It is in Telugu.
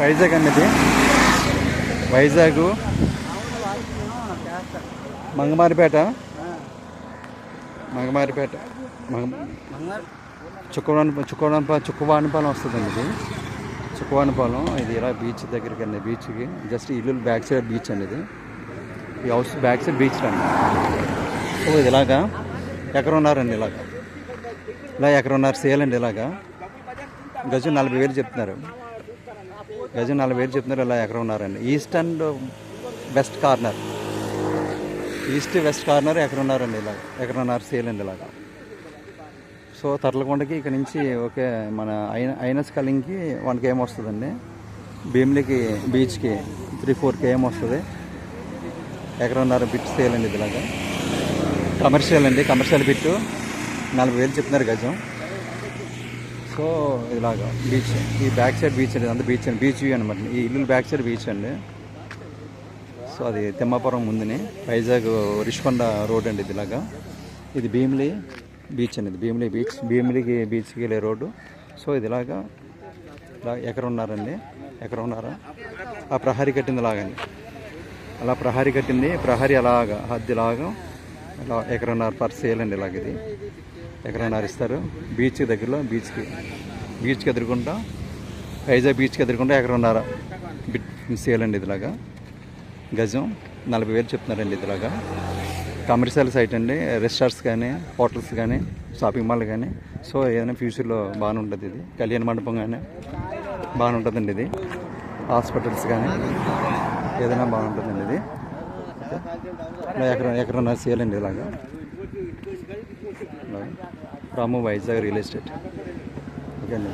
వైజాగ్ అండి ఇది. వైజాగ్. మంగమారిపేట. మంగమారిపేట. చుక్కవాణి చుక్కవాణి చుక్కవాణిపాలెం వస్తుందండి ఇది. చుక్కవాణిపాలెం ఇది ఇలా బీచ్ దగ్గరికి అండి బీచ్కి జస్ట్ ఇల్లు బ్యాక్ సైడ్ బీచ్ అండి ఇది. ఈ హౌస్ బ్యాక్ సైడ్ బీచ్ అండి. ఓ ఇది ఇలాగా ఎక్కడ ఉన్నారండి ఇలాగా. ఇలా ఎక్కడ ఉన్నారు సేల్ అండి ఇలాగా. గజం నలభై వేలు చెప్తున్నారు. గజం నలభై వేలు చెప్తున్నారు ఇలా ఎక్కడ ఉన్నారండి east and west corner east west corner ఎక్కడ ఉన్నారండి ఇలా. ఎక్కడ ఉన్నారు సేల్ అండి ఇలాగా. సో తర్లకొండకి ఇక్కడ నుంచి ఓకే మన ఐన ఐనస్ కలింగ్కి వన్ కేఎం వస్తుందండి. భీమిలికి బీచ్కి త్రీ ఫోర్ కేఎం వస్తుంది. ఎక్కడ ఉన్నారు బిట్ సేల్ అండి ఇదిలాగా కమర్షియల్ అండి కమర్షియల్ బిట్టు. నలభై వేలు చెప్తున్నారు గజం. సో ఇలాగా బీచ్ ఈ బ్యాక్ సైడ్ బీచ్ అండి అంతా బీచ్ అండి బీచ్ వ్యూ అనమాట ఈ ఇల్లు బ్యాక్ సైడ్ బీచ్ అండి. సో అది తిమ్మాపురం ముందుని వైజాగ్ రిషికొండ రోడ్ అండి ఇది ఇలాగా. ఇది భీమిలి బీచ్ అండి ఇది. భీమిలి బీచ్ భీమిలికి బీచ్కి వెళ్ళే రోడ్డు. సో ఇది ఇలాగా ఇలా ఎక్కడ ఉన్నారండి. ఎక్కడ ఉన్నారా? ఆ ప్రహరీ కట్టింది లాగండి అలా ప్రహరీ కట్టింది ప్రహరీ అలాగా హద్దిలాగా ఇలా ఎకరన్నర పర్ సేల్ అండి ఇలాగ ఇది. ఎకరన్నర ఇస్తారు. బీచ్ దగ్గరలో బీచ్కి. బీచ్కి ఎదురుకుంటా వైజాగ్ బీచ్కి ఎదురుకుంటా ఎకరన్నర బిట్ సేల్ అండి ఇదిలాగా. గజం నలభై వేలు చెప్తున్నారండి ఇదిలాగా. కమర్షియల్ సైట్ అండి. రెస్టారెంట్స్ కానీ హోటల్స్ కానీ షాపింగ్ మాల్ కానీ. సో ఏదైనా ఫ్యూచర్లో బాగానే ఉంటుంది ఇది. కళ్యాణ మండపం కానీ బాగానే ఉంటుందండి ఇది. హాస్పిటల్స్ కానీ ఏదైనా బాగుంటుందండి ఇది. ఓకే. ఇలా ఎకర ఎకరన్నర సేల్ అండి ఇలాగా. Ramu Vizag real estate okay అండి